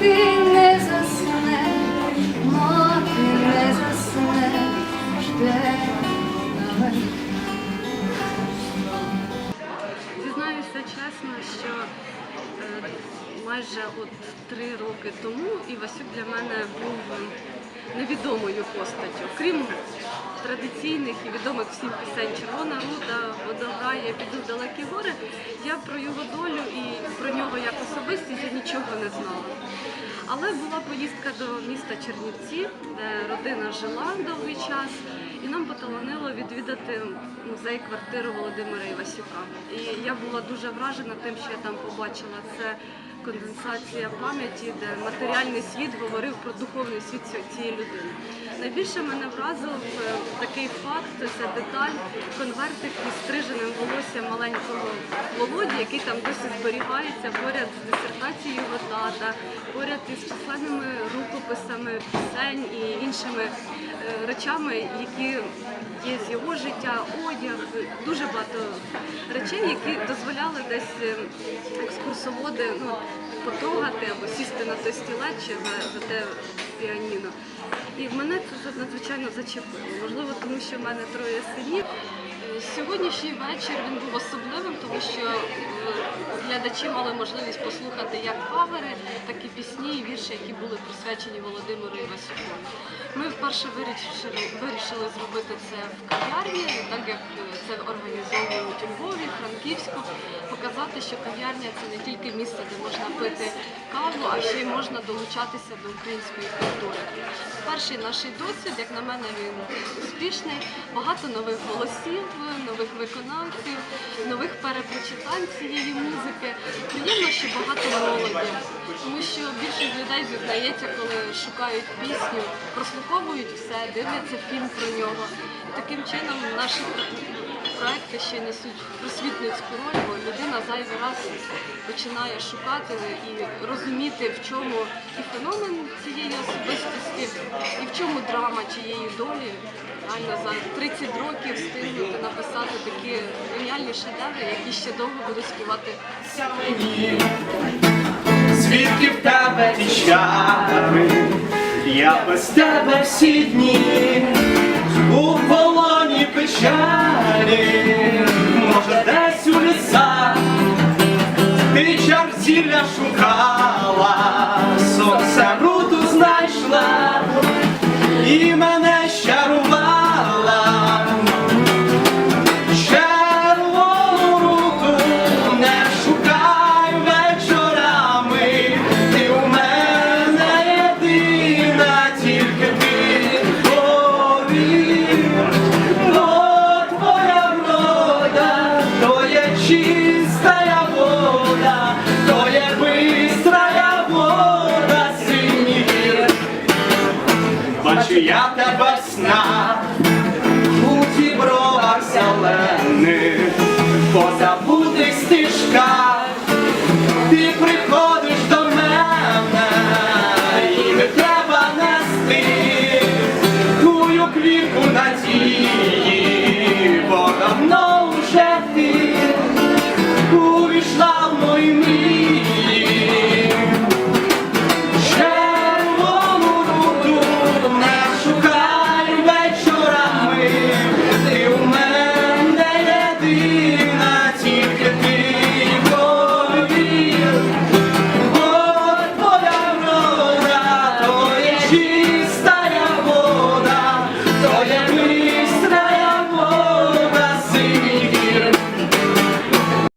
мати не засне, мати не засне, жде. Зізнаюся чесно, що е, майже от три роки тому Івасюк для мене був невідомою постаттю. Крім традиційних і відомих всім пісень Червона рута, я піду в далекі гори. Я про його долю і про нього як особистість я нічого не знала. Але була поїздка до міста Чернівці, де родина жила довгий час, і нам поталанило відвідати музей квартиру Володимира Івасюка. І я була дуже вражена тим, що я там побачила. Це конденсація пам'яті, де матеріальний світ говорив про духовний світ цієї- людини. Найбільше мене вразив е, такий факт, це деталь, конвертик із стриженим волоссям маленького Володі, який там досі зберігається поряд з дисертацією його тата, поряд із численними рукописами пісень і іншими е, речами, які є з його життя, одяг, дуже багато речей, які дозволяли десь е, екскурсоводи ну, потрогати або сісти на той стілець чи за, за те піаніно. І мене це надзвичайно зачепило. Можливо, тому що в мене троє синів. Е, Сьогоднішній вечір він був особливим, тому що е, глядачі мали можливість послухати як кавери, так і пісні і вірші, які були присвячені Володимиру Івасюкові. Ми вперше вирішили, вирішили зробити це в кав'ярні, так як це організовують у Львові, Франківську, показати, що кав'ярня це не тільки місце, де можна пити каву, а ще й можна долучатися до української культури. Перший наш досвід, як на мене, він успішний. Багато нових голосів, нових виконавців, нових перепрочитань цієї музики. Приємно, що багато молоді, тому що більшість людей зізнається, коли шукають пісню, прослуховують все, дивляться фільм про нього. Таким чином наші проекти ще несуть просвітницьку роль, бо людина зайвий раз починає шукати і розуміти, в чому і феномен цієї особистості, і в чому драма чиєї долі. Реально за 30 років встигнути написати такі геніальні шедеври, які ще довго будуть співати. Мені, звідки в тебе чари, я без тебе всі дні, у полоні печалі, шукала, сонце руту знайшла, і мене щарувала. Червону руту не шукай вечорами, ти у мене єдина, тільки ти повір, бо твоя врода, то є чистая Бачу я тебе в снах, у дібровах зелених, позабутих стежках.